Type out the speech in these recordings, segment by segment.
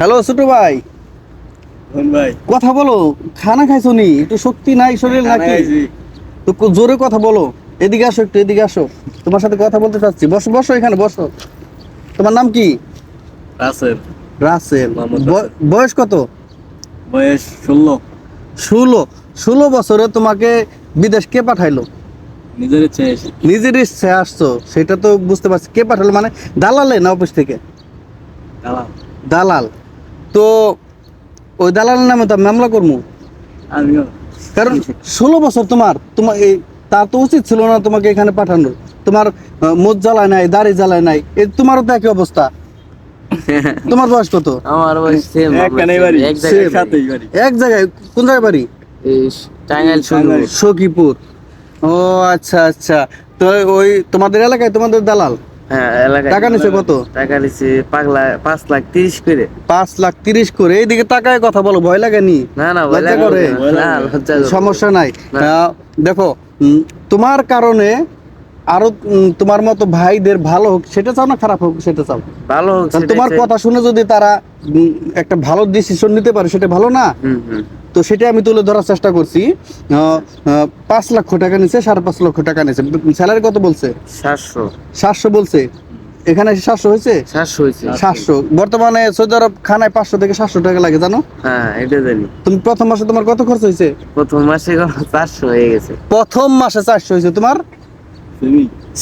Hello ছোট ভাই। ভাই। কথা বলো খানা খাইছো নি? একটু শক্তি নাই শরীর নাকি? তো জোরে কথা বলো। এদিকে আসো একটু এদিকে আসো। তোমার সাথে কথা বলতে চাচ্ছি। বসো বসো এখানে বসো। তোমার নাম কি? রাসেল। রাসেল। বয়স কত? বয়স ষোলো। ষোলো। ষোলো বছরে তোমাকে বিদেশ কে পাঠাইলো? নিজের ইচ্ছে নিজের ইচ্ছে আসছো। সেটা তো বুঝতে পারছি। কে পাঠালো? মানে দালালে না অফিস থেকে? দাঁড়াও দালাল। তো ওই দালালের নামে তো মামলা করব। আমিও। কারণ ষোলো বছর তোমার তোমার এই তা তো উচিত ছিল না তোমাকে এখানে পাঠানোর। তোমার মদ জ্বালায় নাই দাড়ি জ্বালায় নাই এ তোমারও তো একই অবস্থা। তোমার বয়স কত? আমার বয়স সেম এক জায়গায় বাড়ি। এক জায়গায় কোন জায়গায় বাড়ি? টাঙ্গাইল। সখীপুর। ও আচ্ছা আচ্ছা। তো ওই তোমাদের এলাকায় তোমাদের দালাল? হ্যাঁ এলাকায় টাকা নিছে কত? টাকা নিছে পাঁচ লাখ পাঁচ লাখ তিরিশ করে। পাঁচ লাখ তিরিশ করে? এইদিকে টাকায় কথা বলো ভয় না? না? না, লজ্জা করে। সমস্যা নাই। দেখো তোমার কারণে আরও তোমার মতো ভাইদের ভালো হোক সেটা চাও না খারাপ হোক সেটা চাও? ভালো হোক তোমার কথা শুনে যদি তারা একটা ভালো ডিসিশন নিতে পারে সেটা ভালো না? তো সেটা আমি তুলে ধরার চেষ্টা করছি। পাঁচ লক্ষ টাকা নিছে সাড়ে পাঁচ লক্ষ টাকা নিছে। স্যালারি কত বলছে? সাতশো। সাতশো বলছে। এখানে সাতশো হয়েছে? সাতশো হয়েছে। সাতশো। বর্তমানে সৌদি আরব খানায় পাঁচশো থেকে সাতশো টাকা লাগে জানো? হ্যাঁ এটা জানি। তুমি প্রথম মাসে তোমার কত খরচ হয়েছে? প্রথম মাসে চারশো হয়ে গেছে। প্রথম মাসে চারশো হয়েছে। তোমার?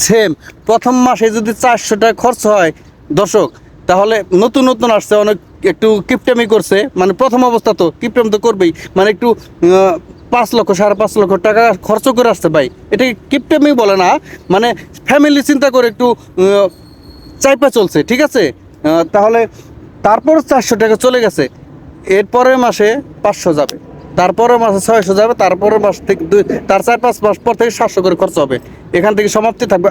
সেম প্রথম মাসে যদি চারশো টাকা খরচ হয় দর্শক তাহলে নতুন নতুন আসছে, অনেক একটু কিপটামি করছে। মানে প্রথম অবস্থা তো, কিপটাম তো করবেই। মানে একটু পাঁচ লক্ষ, সাড়ে পাঁচ লক্ষ টাকা খরচ করে আসছে ভাই। এটাকে কিপটামি বলে না? মানে ফ্যামিলি চিন্তা করে একটু চাইপা চলছে, ঠিক আছে? তাহলে তারপর চারশো টাকা চলে গেছে। এরপরের মাসে পাঁচশো যাবে। তারপরের মাসে ছয়শো যাবে তারপরের মাস থেকে দুই, তার চার পাঁচ মাস পর থেকে সাতশো করে খরচ হবে। এখান থেকে সমাপ্তি থাকবে।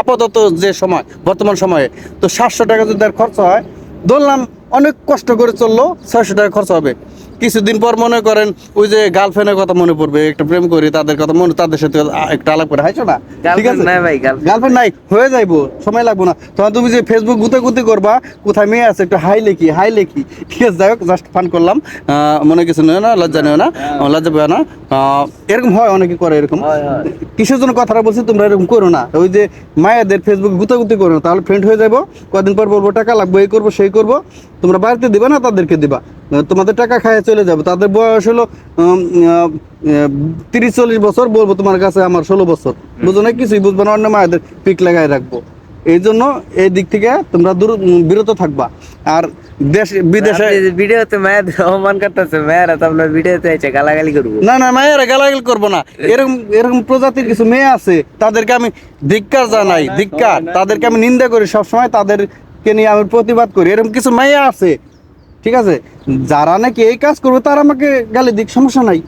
আপাতত যে সময়, বর্তমান সময়ে, তো সাতশো টাকা যদি তার খরচ হয় ধরলাম অনেক কষ্ট করে চলল ছয়শো টাকা খরচ হবে। কিছুদিন পর মনে করেন ওই যে গার্লফ্রেন্ডের কথা মনে পড়বে একটা প্রেম করি তাদের কথা মনে তাদের সাথে একটু আলাপ করে হাইছো না? ঠিক আছে? নাই ভাই গার্লফ্রেন্ড নাই হয়ে যাইবো সময় লাগবো না। তখন তুমি যে ফেসবুক গুতে গুতে করবা কোথায় মেয়ে আছে একটু হাই লেখি হাই লেখি। ঠিক আছে যাই হোক জাস্ট ফান করলাম। মনে কিছু নেই না লজ্জা নেই না লজ্জা পেও না। এরকম হয় অনেকে করে এরকম। হয়, হয়। কিসের জন্য কথাটা বলছি তোমরা এরকম করো না। ওই যে মায়েদের ফেসবুক গুতাগুতি করো না তাহলে ফ্রেন্ড হয়ে যাব কদিন পর বলব টাকা লাগবে এই করব সেই করব। তোমরা বাড়িতে দিবা না তাদেরকে দিবা। তোমাদের টাকা খায় চলে যাবে। তাদের বয়স হলো তিরিশ চল্লিশ বছর বলব তোমার কাছে আমার ষোলো বছর। বুঝো না কিছুই বুঝব না অন্য মায়েদের পিক লাগাই রাখব। এই জন্য এই দিক থেকে তোমরা দূর বিরত থাকবা। আর দেশ বিদেশে ভিডিওতে মায়ের অপমান করতেছে মায়েরা তো আপনার ভিডিওতে এসে গালাগালি করব। না না মায়েরা গালাগাল করব না। এরকম এরকম প্রজাতির কিছু মেয়ে আছে তাদেরকে আমি ধিক্কার জানাই ধিক্কার। তাদেরকে আমি নিন্দা করি সবসময় তাদেরকে নিয়ে আমি প্রতিবাদ করি। এরকম কিছু মেয়ে আছে ঠিক আছে? যারা নাকি এই কাজ করবে তারা আমাকে গালি দিক সমস্যা নাই।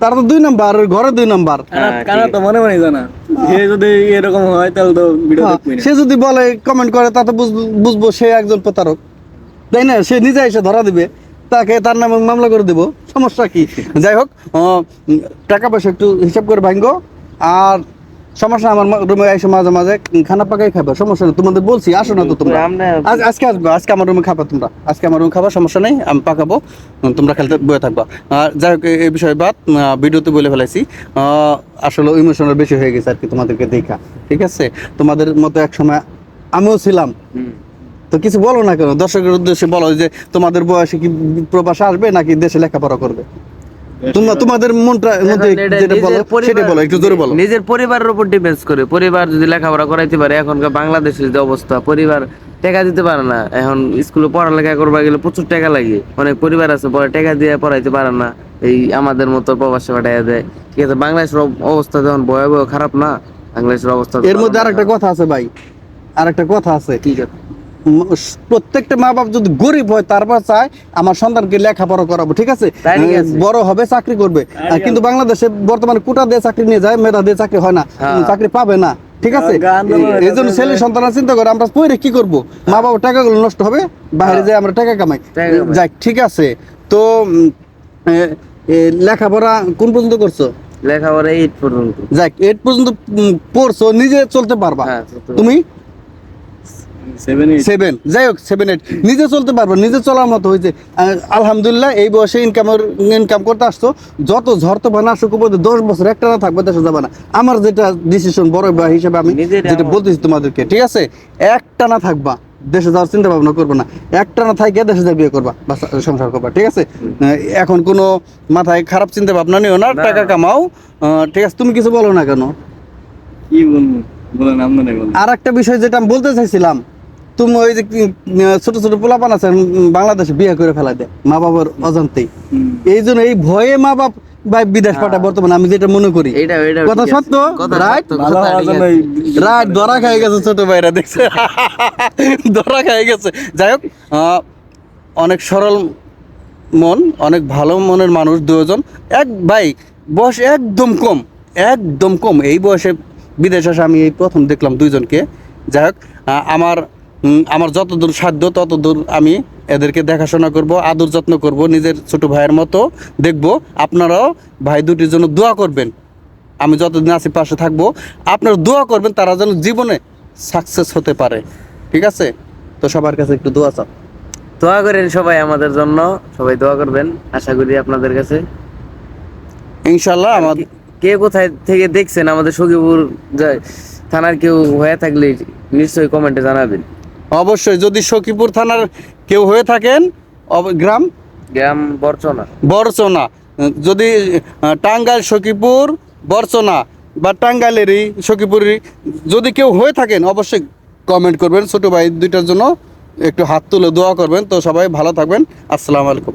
তারা তো দুই নাম্বার ঘরে দুই নাম্বার। হ্যাঁ, তো মনে মনে জানা। সে যদি এরকম হয় তাহলে তো ভিডিও হ্যাঁ, দেখবি না। সে যদি বলে কমেন্ট করে তাতে বুঝ- বুঝব সে একজন প্রতারক। তাই না? সে নিজে এসে ধরা দিবে তাকে তার নামে মামলা করে দেবো। সমস্যা কি? যাই হোক আহ, টাকা পয়সা একটু হিসাব করে ভাঙ্গো আর সমস্যা আমার রুমে এসে মাঝে মাঝে খানা পাকাই খাবে সমস্যা নেই। তোমাদের বলছি আসো না তো তোমরা। আজকে আসবে আজকে আমার রুমে খাবা তোমরা। আজকে আমার রুমে খাবা সমস্যা নেই আমি পাকাবো তোমরা খেলতে বয়ে থাকবা। আর যাই হোক এই- বিষয়ে বাদ ভিডিওতে বলে ফেলাইছি। আহ, আসলে ইমোশনাল বেশি হয়ে গেছে আর কি তোমাদেরকে দেখা ঠিক আছে? তোমাদের মতো এক সময় আমিও ছিলাম। তো কিছু বলো না কেন? দর্শকের উদ্দেশ্যে বলো যে তোমাদের বয়সে কি প্রবাসে আসবে নাকি দেশে লেখাপড়া করবে? তোমরা তোমাদের মনটা মধ্যে যেটা বলো সেটা বলো একটু জোরে বলো। নিজের পরিবারের উপর করে। পরিবার যদি লেখাপড়া করাইতে পারে এখনকার বাংলাদেশের যে অবস্থা পরিবার টাকা দিতে পারে না। এখন স্কুলে পড়ালেখা করবা গেলে প্রচুর টাকা লাগে। অনেক পরিবার আছে পরে টাকা দিয়ে পড়াইতে পারে না। এই আমাদের মতো প্রবাসে পাঠাইয়া দেয়। ঠিক আছে বাংলাদেশের অবস্থা যখন ভয়াবহ খারাপ না বাংলাদেশের অবস্থা এর মধ্যে আরেকটা কথা আছে ভাই। আরেকটা কথা আছে। কি কথা? প্রত্যেকটা মা বাপ যদি গরিব হয় তারপর চায় আমার সন্তানকে লেখাপড়া করাবো ঠিক আছে? বড় হবে চাকরি করবে। কিন্তু বাংলাদেশে বর্তমানে কোটা দিয়ে চাকরি নিয়ে যায় মেধা দিয়ে চাকরি হয় না। হ্যাঁ। চাকরি পাবে না ঠিক আছে? এই জন্য ছেলে সন্তান চিন্তা করে আমরা পরে কি করব? মা বাবার টাকাগুলো নষ্ট হবে বাইরে হ্যাঁ। যাই আমরা টাকা কামাই। যাক ঠিক আছে। তো লেখাপড়া কোন পর্যন্ত করছ? লেখাপড়া এইট পর্যন্ত। যাক এইট পর্যন্ত পড়ছো নিজে চলতে পারবা। হ্যাঁ, তুমি? সেভেন যাই হোক সেভেন এইট নিজে চলতে পারব নিজে চলার মতো হয়েছে। আলহামদুলিল্লাহ এই বয়সে ইনকামের ইনকাম করতে আসতো যত ঝড় তো না আসুক উপরে দশ বছর একটা না থাকবে দেশে যাবে না। আমার যেটা ডিসিশন বড় ভাই হিসেবে আমি যেটা বলতেছি তোমাদেরকে ঠিক আছে? একটা না থাকবা দেশে যাওয়ার চিন্তা ভাবনা করব না। একটা না থাকি দেশে যা বিয়ে করবা সংসার করবা ঠিক আছে? এখন কোনো মাথায় খারাপ চিন্তা ভাবনা নিও না না। টাকা কামাও। ঠিক আছে তুমি কিছু বলো না কেন? কি বলব? বলেন আপনারাই বলেন। আর একটা বিষয় যেটা আমি বলতে চাইছিলাম তুমি ওই যে ছোট ছোট পোলাপান আছে বাংলাদেশে বিয়ে করে ফেলা দেয় মা বাবার অজান্তেই। এই জন্য এই ভয়ে মা বাপ বা বিদেশ পাঠায় বর্তমানে আমি যেটা মনে করি। কথা সত্য। এই- রাত ধরা খাই গেছে ছোট ভাইরা দেখছে? ধরা খাই গেছে। যাই হোক অনেক সরল মন অনেক ভালো মনের মানুষ দুজন। এক ভাই বয়স একদম কম একদম কম। এই বয়সে বিদেশ আসে আমি এই প্রথম দেখলাম দুইজনকে। যাই হোক আহ, আমার আমার যতদূর সাধ্য ততদূর আমি এদেরকে দেখাশোনা করব আদর যত্ন করব নিজের ছোট ভাইয়ের মতো দেখব আপনারাও ভাই দুটির জন্য দোয়া করবেন। আমি যতদিন আছি পাশে থাকব আপনারা দোয়া করবেন তারা যেন জীবনে সাকসেস হতে পারে। ঠিক আছে? তো সবার কাছে একটু দোয়া চাও। দোয়া করেন সবাই আমাদের জন্য সবাই দোয়া করবেন আশা করি আপনাদের কাছে। ইনশাল্লাহ আমাদের কে কোথায় থেকে দেখছেন আমাদের সখীপুর থানার কেউ হয়ে থাকলে নিশ্চয়ই কমেন্টে জানাবেন। অবশ্যই যদি সখীপুর থানার কেউ হয়ে থাকেন গ্রাম? গ্রাম বর্চনা। বরচনা। যদি টাঙ্গাইল সখীপুর বরচনা বা টাঙ্গাইলেরই সখীপুরেরই যদি কেউ হয়ে থাকেন অবশ্যই কমেন্ট করবেন। ছোটো ভাই দুইটার জন্য একটু হাত তুলে দোয়া করবেন। তো সবাই ভালো থাকবেন। আসসালামু আলাইকুম।